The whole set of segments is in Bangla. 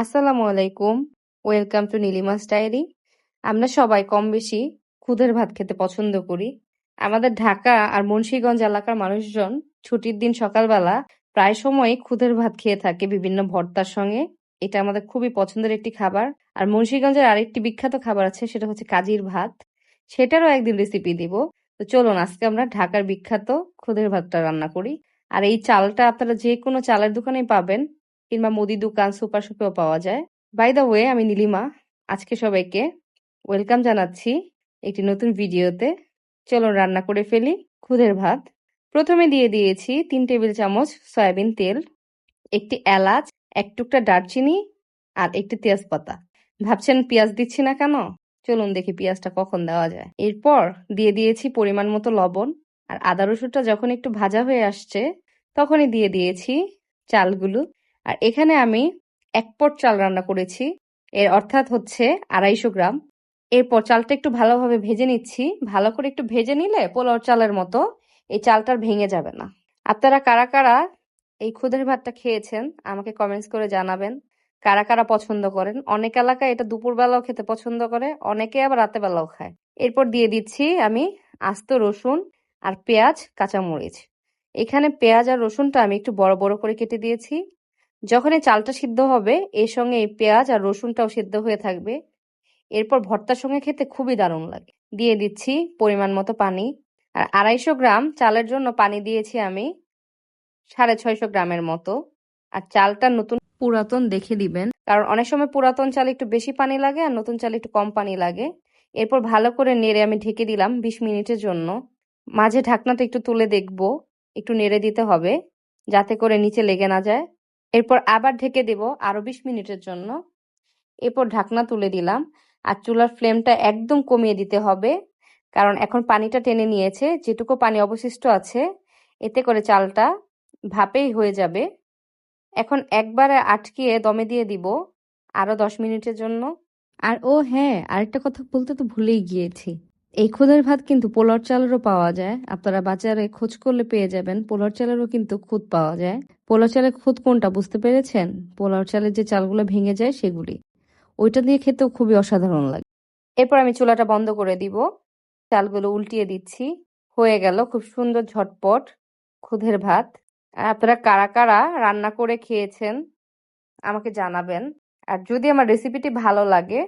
আসসালামু আলাইকুম। ওয়েলকাম টু নীলিমাস ডায়েরি আমরা সবাই কম বেশি খুদের ভাত খেতে পছন্দ করি। আমাদের ঢাকা আর মুন্সিগঞ্জ এলাকার মানুষজন ছুটির দিন সকালবেলা প্রায় সময় খুদের ভাত খেয়ে থাকে বিভিন্ন ভর্তার সঙ্গে। এটা আমাদের খুবই পছন্দের একটি খাবার। আর মুন্সিগঞ্জের আরেকটি বিখ্যাত খাবার আছে, সেটা হচ্ছে কাজির ভাত। সেটারও একদিন রেসিপি দিব। তো চলুন, আজকে আমরা ঢাকার বিখ্যাত খুদের ভাতটা রান্না করি। আর এই চালটা আপনারা যে কোনো চালের দোকানেই পাবেন। কিংবা মুদি দোকান, সুপার শপেও পাওয়া যায়। বাই দ্য ওয়ে আমি নীলিমা। আজকে সবাইকে ওয়েলকাম জানাচ্ছি একটি নতুন ভিডিওতে। চলুন রান্না করে ফেলি। খুদের ভাত। প্রথমে দিয়ে দিয়েছি তিন টেবিল চামচ সয়াবিন তেল, একটি এলাচ, এক টুকটা দারচিনি আর একটি তেজপাতা। ভাবছেন পেঁয়াজ দিচ্ছি না কেন? চলুন দেখি পেঁয়াজটা কখন দেওয়া যায়। এরপর দিয়ে দিয়েছি পরিমাণ মতো লবণ আর আদা রসুনটা যখন একটু ভাজা হয়ে আসছে, তখনই দিয়ে দিয়েছি চালগুলো। আর এখানে আমি এক পট চাল রান্না করেছি। এর অর্থাৎ হচ্ছে আড়াইশো গ্রাম। এরপর চালটা একটু ভালোভাবে ভেজে নিচ্ছি। ভালো করে একটু ভেজে নিলে পোলাও চালের মতো এই চালটার ভেঙে যাবে না। আপনারা কারা কারা এই খুদের ভাতটা খেয়েছেন আমাকে কমেন্টস করে জানাবেন। কারা কারা পছন্দ করেন? অনেক এলাকায় এটা দুপুরবেলাও খেতে পছন্দ করে, অনেকে আবার রাতে বেলাও খায়। এরপর দিয়ে দিচ্ছি আমি আস্ত রসুন আর পেঁয়াজ, কাঁচামরিচ। এখানে পেঁয়াজ আর রসুনটা আমি একটু বড় বড় করে কেটে দিয়েছি। যখন এই চালটা সিদ্ধ হবে, এর সঙ্গে এই পেঁয়াজ আর রসুনটাও সিদ্ধ হয়ে থাকবে। এরপর ভর্তার সঙ্গে খেতে খুবই দারুণ লাগে। দিয়ে দিচ্ছি পরিমাণ মতো পানি। আর আড়াইশো গ্রাম চালের জন্য পানি দিয়েছি আমি সাড়ে ছয়শো গ্রামের মতো। আর চালটা নতুন পুরাতন দেখে দিবেন। কারণ অনেক সময় পুরাতন চাল একটু বেশি পানি লাগে আর নতুন চাল একটু কম পানি লাগে। এরপর ভালো করে নেড়ে আমি ঢেকে দিলাম বিশ মিনিটের জন্য। মাঝে ঢাকনাটা একটু তুলে দেখব। একটু নেড়ে দিতে হবে, যাতে করে নিচে লেগে না যায়। এরপর আবার ঢেকে দেব আরও বিশ মিনিটের জন্য। এরপর ঢাকনা তুলে দিলাম। আর চুলার ফ্লেমটা একদম কমিয়ে দিতে হবে, কারণ এখন পানিটা টেনে নিয়েছে। যেটুকু পানি অবশিষ্ট আছে, এতে করে চালটা ভাপেই হয়ে যাবে। এখন একবারে আটকিয়ে দমে দিয়ে দিব আরও দশ মিনিটের জন্য। আর ও হ্যাঁ আরেকটা কথা বলতে তো ভুলেই গিয়েছি। এই খুদের ভাত কিন্তু পোলার চালেরও পাওয়া যায়। আপনারা বাজারে খোঁজ করলে পেয়ে যাবেন। পোলার চালেরও কিন্তু খুদ পাওয়া যায়। পোলার চালের খুদ কোনটা বুঝতে পেরেছেন? পোলার চালের যে চালগুলো ভেঙে যায় সেগুলি। ওইটা দিয়ে খেতেও খুবই অসাধারণ লাগে। এরপর আমি চুলাটা বন্ধ করে দিব। চালগুলো উল্টিয়ে দিচ্ছি। হয়ে গেল খুব সুন্দর ঝটপট খুদের ভাত। আর আপনারা কারা কারা রান্না করে খেয়েছেন আমাকে জানাবেন। আর যদি আমার রেসিপিটি ভালো লাগে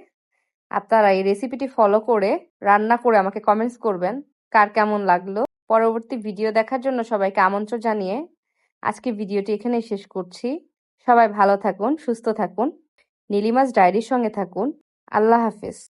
আপনারা এই রেসিপিটি ফলো করে রান্না করে আমাকে কমেন্টস করবেন কার কেমন লাগল। পরবর্তী ভিডিও দেখার জন্য সবাইকে আমন্ত্রণ জানিয়ে আজকে ভিডিওটি এখানে শেষ করছি। সবাই ভালো থাকুন, সুস্থ থাকুন, নীলিমাস ডায়েরির সঙ্গে থাকুন। আল্লাহ হাফিজ।